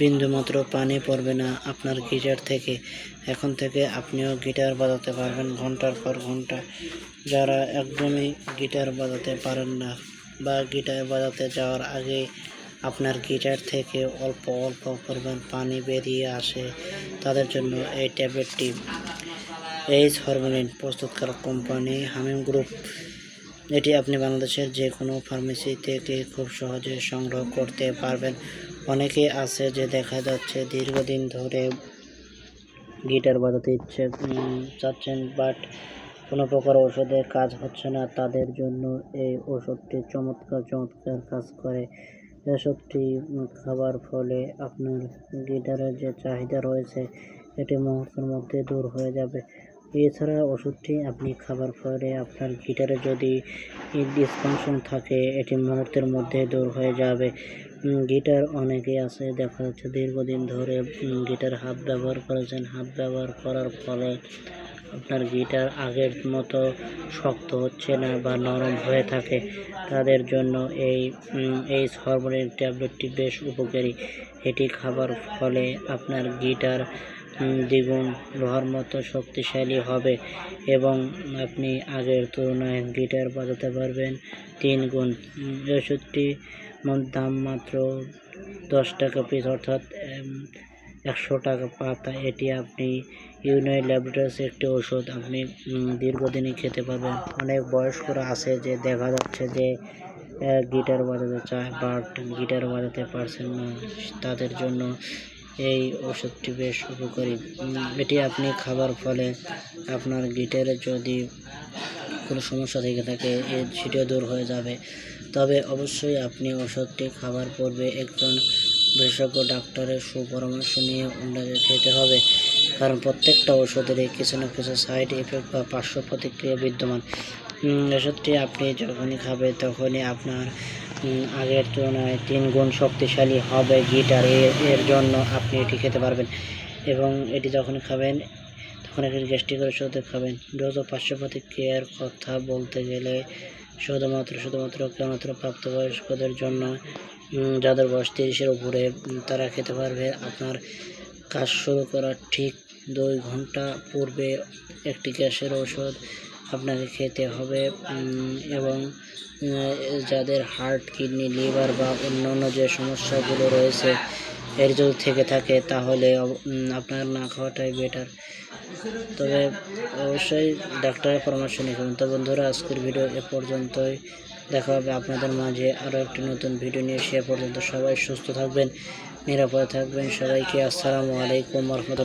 বিন্দুমাত্র পানি পড়বে না আপনার গিটার থেকে। এখন থেকে আপনিও গিটার বাজাতে পারবেন ঘণ্টার পর ঘণ্টা। যারা একদমই গিটার বাজাতে পারেন না বা গিটার বাজাতে যাওয়ার আগে আপনার গিটার থেকে অল্প অল্প পরিমাণ পানি বেরিয়ে আসে, তাদের জন্য এই ট্যাবলেটটি এইচ হরমোনিন প্রস্তুতকারক কোম্পানি হামিম গ্রুপ এটি আপনি বাংলাদেশের যে কোনো ফার্মেসি থেকে খুব সহজে সংগ্রহ করতে পারবেন। অনেকে আছে যে দেখা যাচ্ছে দীর্ঘদিন ধরে গিটার বাজাতে ইচ্ছে চাচ্ছেন বাট কোনো প্রকার ওষুধে কাজ হচ্ছে না। তাদের জন্য এই ওষুধটি চমৎকার চমৎকার কাজ করে। ওষুধটি খাবার ফলে আপনার গিটারের যে চাহিদা রয়েছে, এটি মুহূর্তের মধ্যে দূর হয়ে যাবে। এছাড়া ওষুধটি আপনি খাবার ফলে আপনার গিটারে যদি ডিসফাংশন থাকে, এটি মুহূর্তের মধ্যে দূর হয়ে যাবে। গিটার অনেকে আছে, দেখা যাচ্ছে দীর্ঘদিন ধরে গিটার হাত ব্যবহার করেছেন। হাত ব্যবহার করার ফলে আপনার গিটার আগের মতো শক্ত হচ্ছে না বা নরম হয়ে থাকে। তাদের জন্য এই এই হরমোনের ট্যাবলেটটি বেশ উপকারী। এটি খাবার ফলে আপনার গিটার দ্বিগুণ লোহার মতো শক্তিশালী হবে এবং আপনি আগের তুলনায় গিটার বাজাতে পারবেন তিন গুণ। ওষুধটি দাম মাত্র দশ টাকা পিস অর্থাৎ একশো টাকা পাতা। এটি আপনি ইউনাই ল্যাবরেটরিজ একটি ওষুধ আপনি দীর্ঘদিনই খেতে পারবেন। অনেক বয়স্করা আছে যে দেখা যাচ্ছে যে গিটার বাজাতে চায়, বাট গিটার বাজাতে পারছেন না। তাদের জন্য এই ওষুধটি বেশ উপকারী। এটি আপনি খাবার ফলে আপনার গিটারে যদি কোনো সমস্যা থেকে থাকে সেটিও দূর হয়ে যাবে। তবে অবশ্যই আপনি ওষুধটি খাবার পূর্বে একজন বিশেষজ্ঞ ডাক্তারের সুপরামর্শ নিয়ে খেতে হবে। কারণ প্রত্যেকটা ওষুধেরই কিছু না কিছু সাইড এফেক্ট বা পার্শ্ব প্রতিক্রিয়া বিদ্যমান। ওষুধটি আপনি যখনই খাবেন, তখনই আপনার আগের তুলনায় তিন গুণ শক্তিশালী হবে গিটার, এর জন্য আপনি এটি খেতে পারবেন। এবং এটি যখন খাবেন, তখন একটি গ্যাস্ট্রিকের ওষুধ খাবেন। দ্রুত পার্শ্ব প্রতিক্রিয়ার কথা বলতে গেলে শুধুমাত্র শুধুমাত্র কেবলমাত্র প্রাপ্তবয়স্কদের জন্য যাদের বয়স তিরিশের উপরে তারা খেতে পারবে। আপনার কাজ শুরু করার ঠিক দুই ঘণ্টা পূর্বে একটি গ্যাসের ওষুধ আপনাকে খেতে হবে এবং যাদের হার্ট কিডনি লিভার বা অন্যান্য যে সমস্যাগুলো রয়েছে, এর যদি থেকে থাকে তাহলে আপনার না খাওয়াটাই বেটার তবে অবশ্যই ডাক্তারের পরামর্শ নিয়ে তো বন্ধুরা, আজকের ভিডিও এ পর্যন্তই। দেখা হবে আপনাদের মাঝে আরও একটি নতুন ভিডিও নিয়ে। সে পর্যন্ত সবাই সুস্থ থাকবেন, নিরাপদে থাকবেন। সবাইকে আসসালামু আলাইকুম রহমতুল্লাহ।